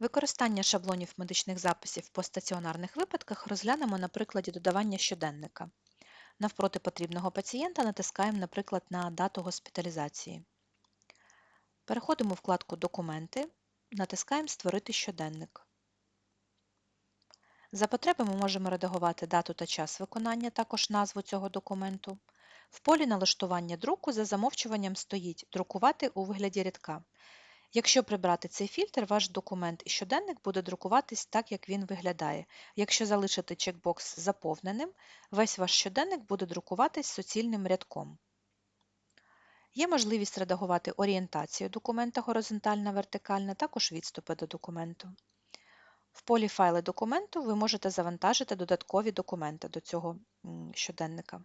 Використання шаблонів медичних записів по стаціонарних випадках розглянемо на прикладі додавання щоденника. Навпроти потрібного пацієнта натискаємо, наприклад, на дату госпіталізації. Переходимо в вкладку Документи, натискаємо Створити щоденник. За потреби ми можемо редагувати дату та час виконання, також назву цього документу. В полі налаштування друку за замовчуванням стоїть Друкувати у вигляді рядка. Якщо прибрати цей фільтр, ваш документ і щоденник буде друкуватись так, як він виглядає. Якщо залишити чекбокс заповненим, весь ваш щоденник буде друкуватись суцільним рядком. Є можливість редагувати орієнтацію документа горизонтальна, вертикальна, також відступи до документу. В полі Файли документу ви можете завантажити додаткові документи до цього щоденника.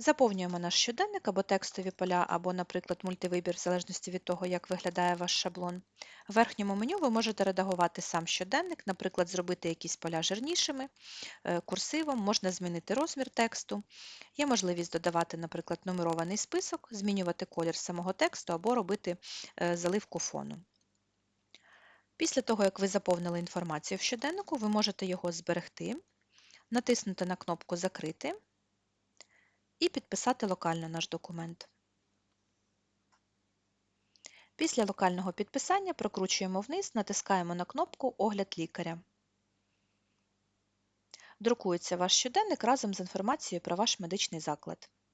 Заповнюємо наш щоденник або текстові поля, або, наприклад, мультивибір, в залежності від того, як виглядає ваш шаблон. В верхньому меню ви можете редагувати сам щоденник, наприклад, зробити якісь поля жирнішими, е, курсивом, можна змінити розмір тексту. Є можливість додавати, наприклад, нумерований список, змінювати колір самого тексту або робити е, заливку фону. Після того, як ви заповнили інформацію в щоденнику, ви можете його зберегти, натиснути на кнопку Закрити і підписати локально наш документ. Після локального підписання прокручуємо вниз, натискаємо на кнопку Огляд лікаря. Друкується ваш щоденник разом з інформацією про ваш медичний заклад.